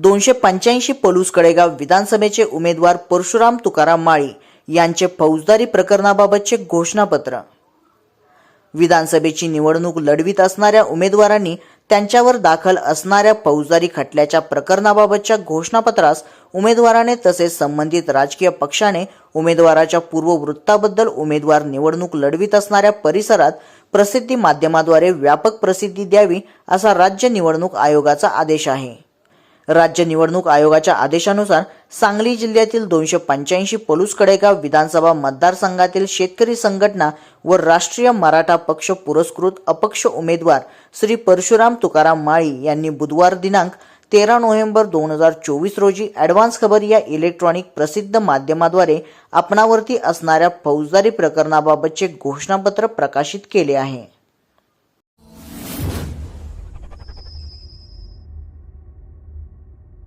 दोनशे पंच्याऐंशी पलूस कडेगाव विधानसभेचे उमेदवार परशुराम तुकाराम माळी यांचे फौजदारी प्रकरणाबाबतचे घोषणापत्र. विधानसभेची निवडणूक लढवित असणाऱ्या उमेदवारांनी त्यांच्यावर दाखल असणाऱ्या फौजदारी खटल्याच्या प्रकरणाबाबतच्या घोषणापत्रास उमेदवाराने तसेच संबंधित राजकीय पक्षाने उमेदवाराच्या पूर्ववृत्ताबद्दल उमेदवार निवडणूक लढवित असणाऱ्या परिसरात प्रसिद्धी माध्यमाद्वारे व्यापक प्रसिद्धी द्यावी असा राज्य निवडणूक आयोगाचा आदेश आहे. राज्य निवडणूक आयोगाच्या आदेशानुसार सांगली जिल्ह्यातील दोनशे पंच्याऐंशी पलूस कडेगाव विधानसभा मतदारसंघातील शेतकरी संघटना व राष्ट्रीय मराठा पक्ष पुरस्कृत अपक्ष उमेदवार श्री परशुराम तुकाराम माळी यांनी बुधवार दिनांक तेरा नोव्हेंबर दोन हजार चोवीस रोजी ॲडव्हान्स खबर या इलेक्ट्रॉनिक प्रसिद्ध माध्यमाद्वारे आपणावरती असणाऱ्या फौजदारी प्रकरणाबाबतचे घोषणापत्र प्रकाशित केले आहे.